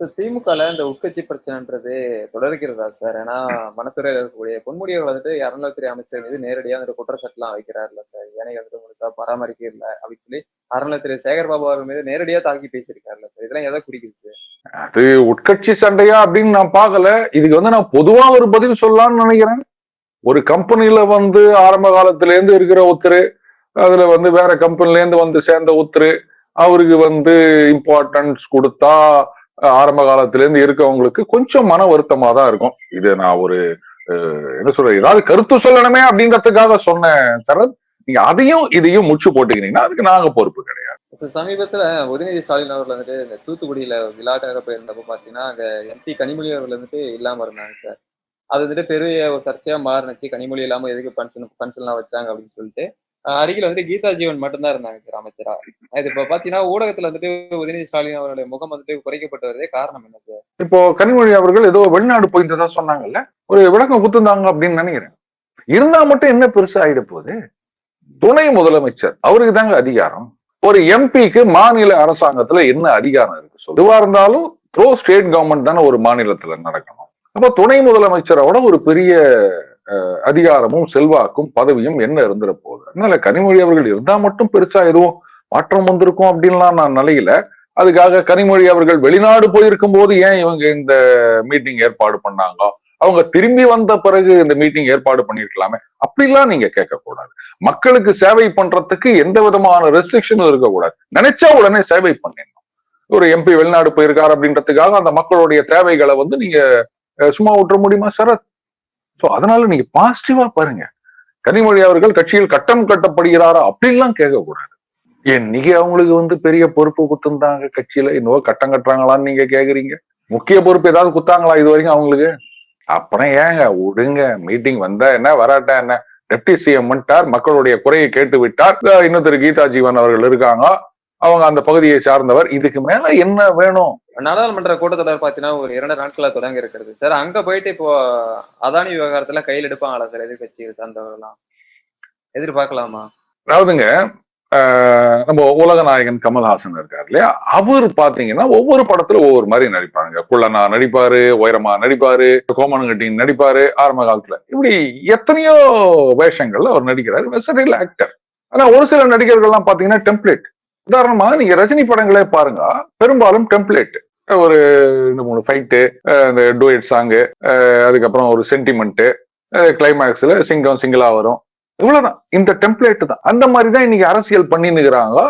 Sir திமுகல இந்த உட்கட்சி பிரச்சனைன்றது தொடர்கிறதா sir ஏன்னா மனத்துறையில் இருக்கக்கூடிய பொன்முடியை வந்துட்டு அறநிலையத்துறை அமைச்சர் மீது நேரடியாக வந்துட்டு குற்றச்சாட்டுலாம் வைக்கிறாருல்ல சார் ஏனை வந்துட்டு முழுசா பராமரிக்க இல்லை அப்படின்னு சொல்லி அறநிலையத்துறை சேகர் பாபு அவர் மீது நேரடியா தாக்கி பேசியிருக்காருல்ல சார் இதெல்லாம் எதை குறிக்குது அது உட்கட்சி சண்டையா அப்படின்னு நான் பார்க்கல. இதுக்கு வந்து நான் பொதுவா ஒரு பதில் சொல்லலாம்னு நினைக்கிறேன். ஒரு கம்பெனியில வந்து ஆரம்ப காலத்துல இருந்து இருக்கிற ஒருத்தர் அதுல வந்து வேற கம்பெனில இருந்து வந்து சேர்ந்த ஒருத்தர் அவருக்கு வந்து இம்பார்ட்டன்ஸ் கொடுத்தா ஆரம்ப காலத்துல இருந்து இருக்கவங்களுக்கு கொஞ்சம் மன வருத்தமா தான் இருக்கும். இது நான் ஒரு என்ன சொல்ற ஏதாவது கருத்து சொல்லணுமே அப்படிங்கறதுக்காக சொன்னேன் சரத். நீங்க அதையும் இதையும் முச்சு போட்டுக்கிறீங்கன்னா அதுக்கு நாங்க பொறுப்பு கிடையாது. சார் சமீபத்துல உதயநிதி ஸ்டாலின் அவர்கள் வந்துட்டு இந்த தூத்துக்குடியில விழாக்காக போயிருந்தப்போ பாத்தீங்கன்னா அங்க எம்பி கனிமொழி அவர்கள் வந்துட்டு இல்லாம இருந்தாங்க சார். அது வந்துட்டு பெரிய ஒரு சர்ச்சையா மாறினுச்சு. கனிமொழி இல்லாம எதுக்கு பன்சன் பன்சன்லாம் வச்சாங்க அப்படின்னு சொல்லிட்டு. அருகில் வந்துட்டு கீதா ஜீவன் மட்டும்தான் இருந்தாங்க அமைச்சரா. இது இப்ப பாத்தீங்கன்னா ஊடகத்துல வந்துட்டு உதயநிதி ஸ்டாலின் அவருடைய முகம் வந்துட்டு குறைக்கப்பட்டு வரதே காரணம் என்ன சார்? இப்போ கனிமொழி அவர்கள் ஏதோ வெளிநாடு போயிட்டு சொன்னாங்கல்ல ஒரு விளக்கம் குத்துந்தாங்க அப்படின்னு நினைக்கிறேன். இருந்தா மட்டும் என்ன பெருசா ஆயிட போகுது? துணை முதலமைச்சர் அவருக்கு தாங்க அதிகாரம். ஒரு எம்பிக்கு மாநில அரசாங்கத்துல என்ன அதிகாரம் இருக்கு சொல்லு. எதுவா இருந்தாலும் த்ரோ ஸ்டேட் கவர்மெண்ட் தானே ஒரு மாநிலத்துல நடக்கணும். அப்ப துணை முதலமைச்சரோட ஒரு பெரிய அதிகாரமும் செல்வாக்கும் பதவியும் என்ன இருந்துட போகுது? அதனால கனிமொழி அவர்கள் இருந்தா மட்டும் பெருசா எதுவும் மாற்றம் வந்திருக்கும் அப்படின்லாம் நான் நிலையில அதுக்காக கனிமொழி அவர்கள் வெளிநாடு போயிருக்கும் போது ஏன் இவங்க இந்த மீட்டிங் ஏற்பாடு பண்ணாங்க? அவங்க திரும்பி வந்த பிறகு இந்த மீட்டிங் ஏற்பாடு பண்ணிருக்கலாமே? அப்படிலாம் நீங்க கேட்கக்கூடாது. மக்களுக்கு சேவை பண்றதுக்கு எந்த விதமான ரெஸ்ட்ரிக்ஷனும் இருக்கக்கூடாது. நினைச்சா உடனே சேவை பண்ணிடணும். ஒரு எம்பி வெளிநாடு போயிருக்காரு அப்படின்றதுக்காக அந்த மக்களுடைய தேவைகளை வந்து நீங்க சும்மா விட்டுற முடியுமா சரத் ஸோ அதனால நீங்க பாசிட்டிவா பாருங்க. கனிமொழி அவர்கள் கட்சியில் கட்டம் கட்டப்படுகிறாரா அப்படின்லாம் கேட்கக்கூடாது. என்னைக்கு அவங்களுக்கு வந்து பெரிய பொறுப்பு குத்துந்தாங்க கட்சியில? இன்னும் கட்டம் கட்டுறாங்களான்னு நீங்க கேக்குறீங்க. முக்கிய பொறுப்பு ஏதாவது குத்தாங்களா இது வரைக்கும் அவங்களுக்கு? அப்புறம் ஏங்க விடுங்க. மீட்டிங் வந்தா என்ன வராட்டா என்ன? டெப்டி சிஎம் மக்களுடைய குறையை கேட்டு விட்டார் இன்னொருத்தர் கீதா ஜீவன் அவர்கள் இருக்காங்க. அவங்க அந்த பகுதியை சார்ந்தவர். இதுக்கு மேல என்ன வேணும்? நாடாளுமன்ற கூட்டத்தொடர் பாத்தீங்கன்னா ஒரு இரண்டு நாட்களா தொடங்க இருக்கிறது. சார் அங்க போயிட்டு இப்போ அதானி விவகாரத்துல கையில் எடுப்பாங்களா சார் எதிர்கட்சியை சார்ந்தவர்கள்லாம்? எதிர்பார்க்கலாமா? அதாவதுங்க நம்ம உலக நாயகன் கமல்ஹாசன் இருக்கார் இல்லையா? அவர் பாத்தீங்கன்னா ஒவ்வொரு படத்துல ஒவ்வொரு மாதிரி நடிப்பாங்க குள்ளனா நடிப்பாரு உயரமா நடிப்பாரு கோமனங்கட்டின் நடிப்பாரு ஆரம்ப காலத்துல. இப்படி எத்தனையோ வேஷங்கள்ல அவர் நடிக்கிறாரு. வெசடைல் ஆக்டர் ஆனா ஒரு சில நடிகர்கள்லாம் பாத்தீங்கன்னா டெம்ப்ளேட் உதாரணமாக நீங்க ரஜினி படங்களே பாருங்க. பெரும்பாலும் டெம்ப்ளேட் ஒரு ரெண்டு மூணு ஃபைட்டு இந்த டூயட் சாங்கு அதுக்கப்புறம் ஒரு சென்டிமெண்ட்டு கிளைமேக்ஸில் சிங்கம் சிங்கிளாக வரும். இவ்வளவுதான். இந்த டெம்ப்ளேட் தான். அந்த மாதிரி தான் இன்னைக்கு அரசியல் பண்ணினுக்கிறாங்க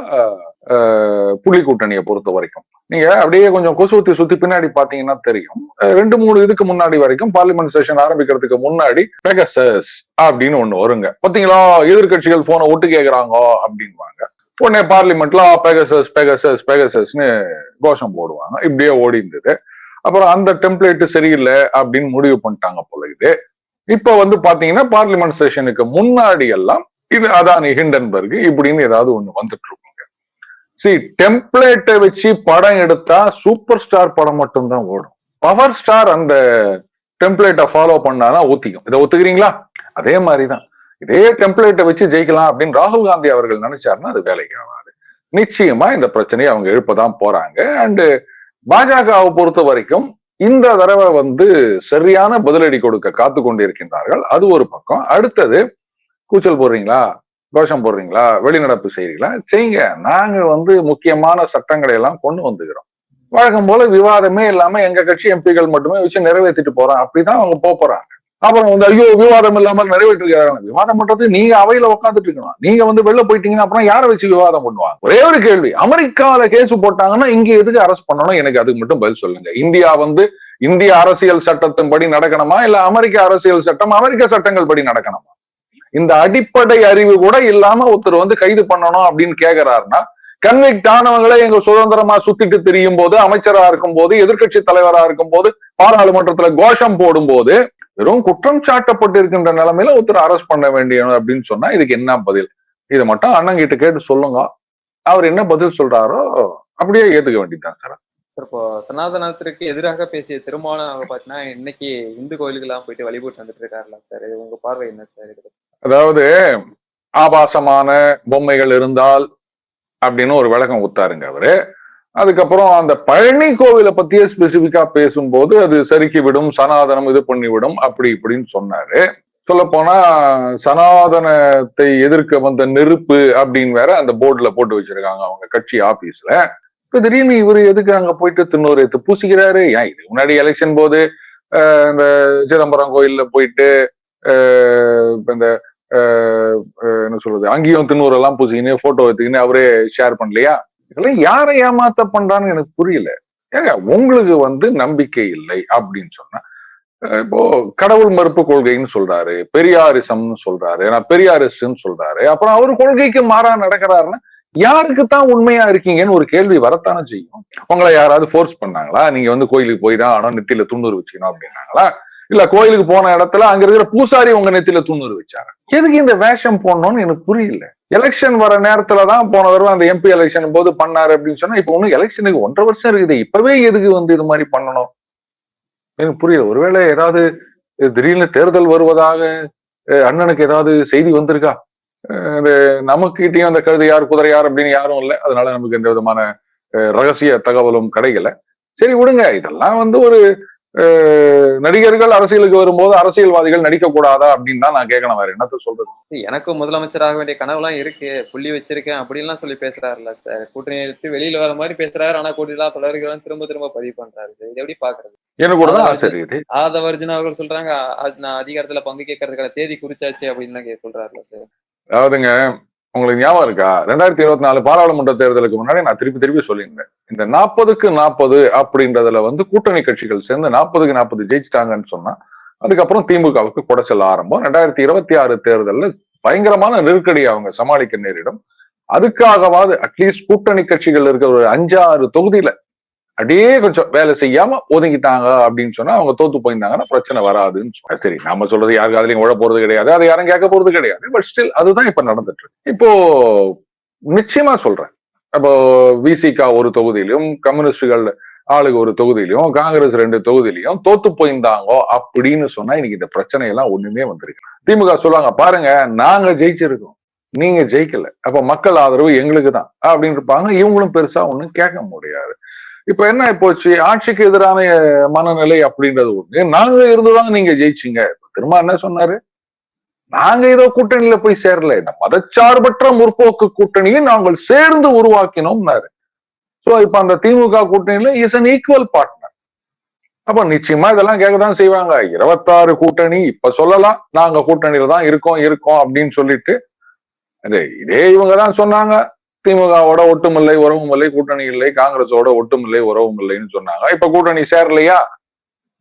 புலி கூட்டணியை பொறுத்த வரைக்கும். நீங்க அப்படியே கொஞ்சம் கொசுத்தி சுத்தி பின்னாடி பாத்தீங்கன்னா தெரியும். ரெண்டு மூணு இதுக்கு முன்னாடி வரைக்கும் பார்லிமெண்ட் செஷன் ஆரம்பிக்கிறதுக்கு முன்னாடி பெகசஸ் அப்படின்னு ஒண்ணு வருங்க. பாத்தீங்களா எதிர்கட்சிகள் போனை ஒட்டு கேக்குறாங்க அப்படின்வாங்க உடனே பார்லிமெண்ட்ல பெகசஸ் பெகசஸ் பெகசஸ்னு கோஷம் போடுவாங்க. இப்படியே ஓடி இருந்தது அப்புறம் அந்த டெம்ப்ளேட் சரியில்லை அப்படின்னு முடிவு பண்ணிட்டாங்க போல இது. இப்ப வந்து பாத்தீங்கன்னா பார்லிமெண்ட் செஷனுக்கு முன்னாடி எல்லாம் இது அதானி ஹிண்டன்பர்க் இப்படின்னு ஏதாவது ஒண்ணு வந்துட்டு இருக்குங்க. சி டெம்ப்ளேட்டை வச்சு படம் எடுத்தா சூப்பர் ஸ்டார் படம் மட்டும்தான் ஓடும். பவர் ஸ்டார் அந்த டெம்ப்ளேட்டை ஃபாலோ பண்ணாதான் ஒத்திக்கும் இதை ஒத்துக்கிறீங்களா? அதே மாதிரிதான். இதே டெம்ப்ளேட்டை வச்சு ஜெயிக்கலாம் அப்படின்னு ராகுல் காந்தி அவர்கள் நினைச்சாருன்னா அது வேலைக்கு ஆகாது. நிச்சயமா இந்த பிரச்சனையை அவங்க எழுப்பதான் போறாங்க. அண்டு பாஜகவை பொறுத்த வரைக்கும் இந்த தடவை வந்து சரியான பதிலடி கொடுக்க காத்து கொண்டிருக்கின்றார்கள். அது ஒரு பக்கம். அடுத்தது கூச்சல் போடுறீங்களா? கோஷம் போடுறீங்களா? வெளிநடப்பு செய்றீங்களா? செய்யுங்க நாங்க வந்து முக்கியமான சட்டங்களை எல்லாம் கொண்டு வந்துக்கிறோம். வழக்கம் போல விவாதமே இல்லாம எங்க கட்சி எம்பிகள் மட்டுமே வச்சு நிறைவேற்றிட்டு போறோம். அப்படிதான் அவங்க போக போறாங்க. அப்புறம் வந்து ஐயோ விவாதம் இல்லாமல் நிறைவேற்றுகிறாங்க விவாதம் பண்றது நீங்க அவையில உட்காந்துட்டு இருக்கணும். நீங்க வந்து வெளில போயிட்டீங்கன்னா அப்புறம் யாரை வச்சு விவாதம் பண்ணுவாங்க? ஒரே ஒரு கேள்வி. அமெரிக்காவில கேஸ் போட்டாங்கன்னா இங்க எதுக்கு அரெஸ்ட் பண்ணணும்? எனக்கு அதுக்கு மட்டும் பதில் சொல்லுங்க. இந்தியா வந்து இந்திய அரசியல் சட்டத்தின்படி நடக்கணுமா? இல்ல அமெரிக்க அரசியல் சட்டம் அமெரிக்க சட்டங்கள் படி நடக்கணுமா? இந்த அடிப்படை அறிவு கூட இல்லாம ஒருத்தர் வந்து கைது பண்ணணும் அப்படின்னு கேக்குறாருன்னா கன்விக்ட் ஆனவங்களே எங்க சுதந்திரமா சுத்திட்டு தெரியும் போது அமைச்சரா இருக்கும் போது எதிர்கட்சி தலைவரா இருக்கும் போது பாராளுமன்றத்துல கோஷம் போடும் போது வெறும் குற்றம் சாட்டப்பட்டு இருக்கின்ற நிலைமையில ஒருத்தர் அரெஸ்ட் பண்ண வேண்டியது அப்படின்னு சொன்னா இதுக்கு என்ன பதில்? இதை மட்டும் அண்ணன் கிட்ட கேட்டு சொல்லுங்க. அவர் என்ன பதில் சொல்றாரோ அப்படியே ஏத்துக்க வேண்டியதுதான். சார் சார் இப்போ சனாதனத்திற்கு எதிராக பேசிய திருமாவளவன் அவங்க பாத்தீங்கன்னா இன்னைக்கு இந்து கோயிலுக்கெல்லாம் போயிட்டு வழிபட்டு வந்துட்டு இருக்காருல்ல சார் இது உங்க பார்வை என்ன சார் இது அதாவது ஆபாசமான பொம்மைகள் இருந்தால் அப்படின்னு ஒரு விளக்கம் கொடுத்தாருங்க அவரு. அதுக்கப்புறம் அந்த பழனி கோவிலை பத்தியே ஸ்பெசிபிக்கா பேசும்போது அது சறுக்கி விடும் சனாதனம் இது பண்ணிவிடும் அப்படி இப்படின்னு சொன்னாரு. சொல்ல போனா சனாதனத்தை எதிர்க்க வந்த நெருப்பு அப்படின்னு வேற அந்த போர்டுல போட்டு வச்சிருக்காங்க அவங்க கட்சி ஆபீஸ்ல இப்ப திடீர்னு இவர் எதுக்கு அங்க போயிட்டு தின்னூர் எடுத்து பூசிக்கிறாரு? ஏன் இது முன்னாடி எலெக்ஷன் போது இந்த சிதம்பரம் கோயில்ல போயிட்டு இந்த என்ன சொல்றது அங்கேயும் தின்னூறு எல்லாம் பூசிக்கின்னு போட்டோ எடுத்துக்கின்னு அவரே ஷேர் பண்ணலையா? இதெல்லாம் யாரை ஏமாத்த பண்றான்னு எனக்கு புரியல. ஏங்க உங்களுக்கு வந்து நம்பிக்கை இல்லை அப்படின்னு சொன்னா இப்போ கடவுள் மறுப்பு கொள்கைன்னு சொல்றாரு பெரியாரிசம்னு சொல்றாரு நான் பெரியாரிஸ்ட்னு சொல்றாரு அப்புறம் அவர் கொள்கைக்கு மாறா நடக்கிறாருன்னா யாருக்கு தான் உண்மையா இருக்கீங்கன்னு ஒரு கேள்வி வரத்தானே செய்யும்? உங்களை யாராவது ஃபோர்ஸ் பண்ணாங்களா? நீங்க வந்து கோயிலுக்கு போய் தான் ஆனா நெத்தியில துண்ணூறு வச்சுக்கணும் அப்படின்னாங்களா? இல்ல கோயிலுக்கு போன இடத்துல அங்க இருக்கிற பூசாரி உங்க நெத்தியில துண்ணூறு வச்சாங்க எதுக்கு இந்த வேஷம் போடணும்னு எனக்கு புரியல. எலெக்ஷன் வர நேரத்துல தான் போன தடவை அந்த எம்பி எலெக்ஷன் போது பண்ணாரு அப்படின்னு சொன்னா இப்ப ஒண்ணு எலெக்ஷனுக்கு ஒன்றரை வருஷம் இருக்குது. இப்பவே எதுக்கு வந்து இது மாதிரி பண்ணணும்? எனக்கு புரியல. ஒருவேளை ஏதாவது திடீர்னு தேர்தல் வருவதாக அண்ணனுக்கு ஏதாவது செய்தி வந்திருக்கா? அஹ், நமக்கிட்டையும் அந்த கழுதை யார் குதிரை யார் அப்படின்னு யாரும் இல்லை. அதனால நமக்கு எந்த விதமான ரகசிய தகவலும் கிடைக்கல. சரி விடுங்க. இதெல்லாம் வந்து ஒரு நடிகர்கள் அரசியலுக்கு வரும்போது அரசியல்வாதிகள் நடிக்க கூடாதா அப்படின்னு தான் நான் கேட்கணும் வேற என்னத்த சொல்றது? எனக்கும் முதலமைச்சர் ஆக வேண்டிய கனவுலாம் இருக்கு. புள்ளி வச்சிருக்கேன் அப்படின்லாம் சொல்லி பேசுறாருல்ல சார். கூட்டணி எடுத்து வெளியில வர மாதிரி பேசுறாரு. ஆனா கூட்டணிலாம் தொடர்கிறோம் திரும்ப திரும்ப பதிவு பண்றாரு. இது எப்படி பாக்குறது எனக்கு கூட தான் ஆச்சரியுது ஆதவர்ஜுனா அவர்கள் சொல்றாங்க நான் அதிகாரத்துல பங்கு கேட்கறதுக்கான தேதி குறிச்சாச்சு அப்படின்னு கே- சொல்றாருல்ல சார். அதாவதுங்க உங்களுக்கு ஞாபகம் இருக்கா? ரெண்டாயிரத்தி இருபத்தி நாலு பாராளுமன்ற தேர்தலுக்கு முன்னாடி நான் திருப்பி திருப்பி சொல்லியிருந்தேன். இந்த நாற்பதுக்கு நாற்பது அப்படின்றதுல வந்து கூட்டணி கட்சிகள் சேர்ந்து நாற்பதுக்கு நாற்பது ஜெயிச்சிட்டாங்கன்னு சொன்னா அதுக்கப்புறம் திமுகவுக்கு குடைச்சல் ஆரம்பம். ரெண்டாயிரத்தி இருபத்தி ஆறு தேர்தலில் பயங்கரமான நெருக்கடி அவங்க சமாளிக்க நேரிடும். அதுக்காகவாது அட்லீஸ்ட் கூட்டணி கட்சிகள் இருக்கிற ஒரு அஞ்சாறு தொகுதியில அப்படியே கொஞ்சம் வேலை செய்யாம ஒதுங்கிட்டாங்க அப்படின்னு சொன்னா அவங்க தோத்து போயிருந்தாங்கன்னா பிரச்சனை வராதுன்னு சொன்னா சரி நம்ம சொல்றது யாருக்கு அதுலயும் உழ போறது கிடையாது. அதை யாரும் கேட்க போறது கிடையாது. பட் ஸ்டில் அதுதான் இப்ப நடந்துட்டு இருக்கு. இப்போ நிச்சயமா சொல்றேன். இப்போ விசிகா ஒரு தொகுதியிலும் கம்யூனிஸ்டுகள் ஆளுக்கு ஒரு தொகுதியிலையும் காங்கிரஸ் ரெண்டு தொகுதியிலையும் தோத்து போயிருந்தாங்க அப்படின்னு சொன்னா இன்னைக்கு இந்த பிரச்சனை எல்லாம் ஒண்ணுமே வந்திருக்கு திமுக சொல்லுவாங்க பாருங்க நாங்க ஜெயிச்சிருக்கோம். நீங்க ஜெயிக்கல. அப்ப மக்கள் ஆதரவு எங்களுக்கு தான் அப்படின்னு இருப்பாங்க. இவங்களும் பெருசா ஒண்ணும் கேட்க முடியாது. இப்ப என்ன போச்சு ஆட்சிக்கு எதிரான மனநிலை அப்படின்றது ஒண்ணு. நாங்க இருந்துதான் நீங்க ஜெயிச்சீங்க. திரும்ப என்ன சொன்னாரு. நாங்க ஏதோ கூட்டணியில போய் சேரல. இந்த மதச்சார்பற்ற முற்போக்கு கூட்டணியை நாங்கள் சேர்ந்து உருவாக்கினோம்னாரு. சோ இப்ப அந்த திமுக கூட்டணியில இஸ் அன் ஈக்குவல் பார்ட்னர் அப்ப நிச்சயமா இதெல்லாம் கேட்கதான் செய்வாங்க. இருபத்தாறு கூட்டணி இப்ப சொல்லலாம். நாங்க கூட்டணியில தான் இருக்கோம் இருக்கோம் அப்படின்னு சொல்லிட்டு. இதே இவங்க தான் சொன்னாங்க. திமுகவோட ஒட்டுமில்லை உறவும் இல்லை கூட்டணி இல்லை காங்கிரஸோட ஒட்டுமில்லை உறவும் இல்லைன்னு சொன்னாங்க. இப்ப கூட்டணி சேரலையா?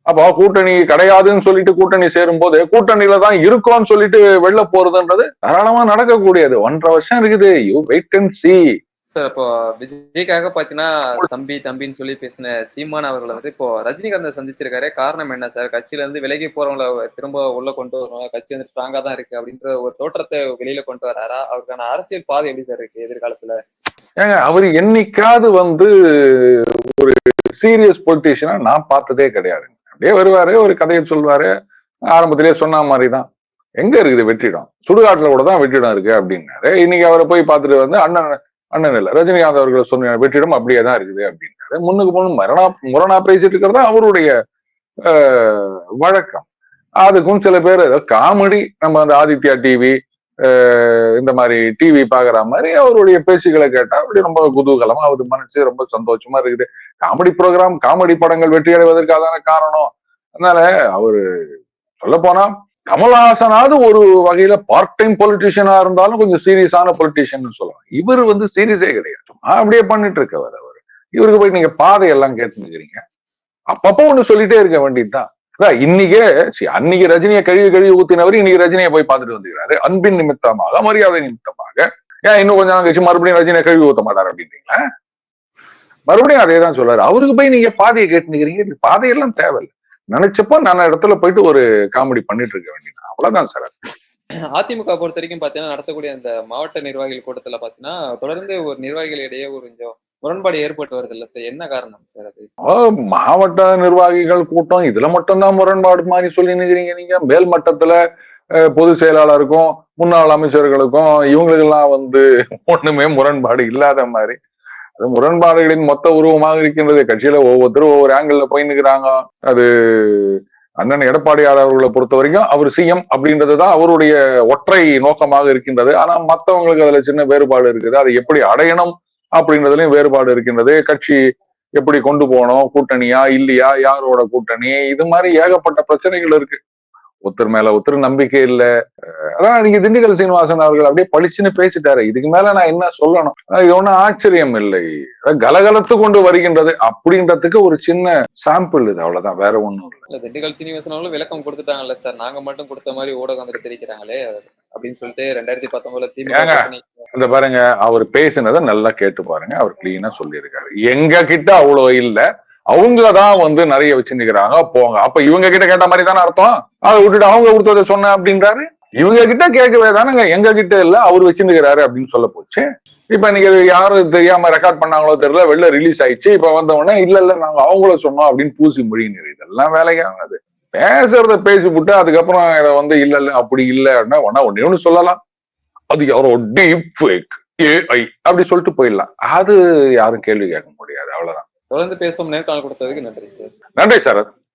அப்போ கூட்டணி கிடையாதுன்னு சொல்லிட்டு கூட்டணி சேரும் போது கூட்டணியில தான் இருக்கோம்னு சொல்லிட்டு வெளில போறதுன்றது தாராளமா நடக்கக்கூடியது. ஒன்றரை வருஷம் இருக்குது. You wait and see sir இப்போ விஜய்க்காக பாத்தீங்கன்னா தம்பி தம்பின்னு சொல்லி பேசின சீமான் அவர்களை வந்து இப்போ ரஜினிகாந்த் சந்திச்சிருக்காரு. காரணம் என்ன சார்? கட்சியில இருந்து விலகி போறவங்கள திரும்ப உள்ள கொண்டு வரணும். கட்சி வந்து ஸ்ட்ராங்கா தான் இருக்கு அப்படின்ற ஒரு தோற்றத்தை வெளியில கொண்டு வராரா? அவருக்கான அரசியல் பாதை எப்படி சார் இருக்கு எதிர்காலத்துல? ஏங்க அவர் என்னைக்காவது வந்து ஒரு சீரியஸ் பொலிட்டீஷியனா நான் பார்த்ததே கிடையாது. அப்படியே வருவாரு ஒரு கதையை சொல்வாரு. ஆரம்பத்திலேயே சொன்ன மாதிரிதான். எங்க இருக்குது வெற்றிடம்? சுடுகாட்டுல கூட தான் வெற்றிடம் இருக்கு அப்படின்னாரு. இன்னைக்கு அவரை போய் பார்த்துட்டு வந்து அண்ணன் அண்ணன் இல்ல. ரஜினிகாந்த் அவர்கள் சொன்ன வெற்றிடம் அப்படியே தான் இருக்குது அப்படின்றாரு. முன்னுக்கு முன்னு மரணா முரணா பேசிட்டு இருக்கிறதா அவருடைய ஆஹ், வழக்கம். அதுக்கும் சில பேர் காமெடி நம்ம அந்த ஆதித்யா டிவி இந்த மாதிரி டிவி பாக்குற மாதிரி அவருடைய பேச்சுகளை கேட்டா அப்படி ரொம்ப குதூகலமா அவர் மனசு ரொம்ப சந்தோஷமா இருக்குது. காமெடி ப்ரோக்ராம் காமெடி படங்கள் வெற்றி அடைவதற்கான காரணம். அதனால அவரு சொல்ல போனா கமல்ஹாசனாவது ஒரு வகையில பார்ட் டைம் பொலிட்டிஷியனா இருந்தாலும் கொஞ்சம் சீரியஸான பொலிட்டிஷியன் சொல்லலாம். இவர் வந்து சீரியஸே கிடையாது. அப்படியே பண்ணிட்டு இருக்கவர் அவர். இவருக்கு போய் நீங்க பாதையெல்லாம் கேட்டுக்கிறீங்க அப்பப்போ ஒண்ணு சொல்லிட்டே இருக்க வேண்டியதுதான். அதான் இன்னைக்கே அன்னைக்கு ரஜினியை கழுவி கழுவி ஊத்தினவர் இன்னைக்கு ரஜினியை போய் பார்த்துட்டு வந்துக்கிறாரு. அன்பின் நிமித்தமாக மரியாதை நிமித்தமாக. ஏன் இன்னும் கொஞ்ச நாள் கழிச்சு மறுபடியும் ரஜினியை கழுவி ஊத்த மாட்டார் அப்படின்றீங்களா? மறுபடியும் அதே தான் சொல்றாரு. அவருக்கு போய் நீங்க பாதையை கேட்டுக்கிறீங்க பாதையெல்லாம் தேவையில்லை. நினைச்சப்போ நான் இடத்துல போயிட்டு ஒரு காமெடி பண்ணிட்டு இருக்க வேண்டியது அவ்வளவுதான் சார் அதிமுக பொறுத்த வரைக்கும் பாத்தீங்கன்னா நடத்தக்கூடிய அந்த மாவட்ட நிர்வாகிகள் கூட்டத்துல பாத்தீங்கன்னா தொடர்ந்து ஒரு நிர்வாகிகளிடையே ஒரு கொஞ்சம் முரண்பாடு ஏற்பட்டு வருது இல்ல சார் என்ன காரணம் சார் அது? மாவட்ட நிர்வாகிகள் கூட்டம் இதுல மட்டும்தான் முரண்பாடு மாதிரி சொல்லி நிக்கிறீங்க நீங்க. மேல் மட்டத்துல பொதுச் செயலாளருக்கும் முன்னாள் அமைச்சர்களுக்கும் இவங்களுக்கெல்லாம் வந்து ஒண்ணுமே முரண்பாடு இல்லாத மாதிரி அது முரண்பாடுகளின் மொத்த உருவமாக இருக்கின்றது. கட்சியில ஒவ்வொருத்தரும் ஒவ்வொரு ஆங்கிள் போய் நிற்கிறாங்க அது அண்ணன் எடப்பாடியார் அவர்களை பொறுத்த வரைக்கும் அவர் சிஎம் அப்படின்றதுதான் அவருடைய ஒற்றை நோக்கமாக இருக்கின்றது. ஆனா மத்தவங்களுக்கு அதுல சின்ன வேறுபாடு இருக்குது. அதை எப்படி அடையணும் அப்படின்றதுலயும் வேறுபாடு இருக்கின்றது. கட்சி எப்படி கொண்டு போகணும்? கூட்டணியா இல்லையா? யாரோட கூட்டணி? இது மாதிரி ஏகப்பட்ட பிரச்சனைகள் இருக்கு. ஒருத்தர் மேல ஒருத்தர் நம்பிக்கை இல்ல. அதான் நீங்க திண்டுக்கல் சீனிவாசன் அவர்கள் அப்படியே பளிச்சுன்னு பேசிட்டாரு. இதுக்கு மேல நான் என்ன சொல்லணும்? இது ஒண்ணும் ஆச்சரியம் இல்லை. கலகலத்து கொண்டு வருகின்றது அப்படின்றதுக்கு ஒரு சின்ன சாம்பிள் இது. அவ்வளவுதான். வேற ஒண்ணும் இல்லை. திண்டுக்கல் சீனிவாசன் அவர்களும் விளக்கம் கொடுத்துட்டாங்கல்ல சார். நாங்க மட்டும் கொடுத்த மாதிரி ஊடகம் வந்துட்டு தெரிவிக்கிறாங்களே. அப்படின்னு சொல்லிட்டு ரெண்டாயிரத்தி பத்தொன்பதுல திமுக இந்த பாருங்க அவர் பேசினதை நல்லா கேட்டு பாருங்க. அவர் கிளீனா சொல்லியிருக்காரு. எங்க கிட்ட அவ்வளவு இல்ல. அவங்க தான் வந்து நிறைய வச்சிருக்கிறாங்க போங்க அப்ப இவங்க கிட்ட கேட்ட மாதிரி தானே அர்த்தம்? அதை விட்டுட்டு அவங்க கொடுத்ததை சொன்ன அப்படின்றாரு. இவங்க கிட்ட கேட்கவே தானேங்க எங்க கிட்ட இல்ல அவர் வச்சிருக்கிறாரு அப்படின்னு சொல்ல போச்சு. இப்ப இன்னைக்கு யாரும் தெரியாம ரெக்கார்ட் பண்ணாங்களோ தெரியல வெளில ரிலீஸ் ஆயிடுச்சு. இப்ப வந்த உடனே இல்ல இல்ல நாங்க அவங்கள சொன்னோம் அப்படின்னு பூசி மொழியினர் இதெல்லாம் வேலைக்காகாது பேசுறத பேசி விட்டு அதுக்கப்புறம் இதை வந்து இல்ல இல்ல அப்படி இல்ல அப்படின்னா ஒன்னா ஒண்ணே ஒண்ணு சொல்லலாம். அது யாரோ டீப் ஃபேக் ஏஐ அப்படி சொல்லிட்டு போயிடலாம். அது யாரும் கேள்வி கேட்க முடியாது அவ்வளவுதான். தொடர்ந்து பேசும் நேர்காணல் கொடுத்ததுக்கு நன்றி சார். நன்றி சார்.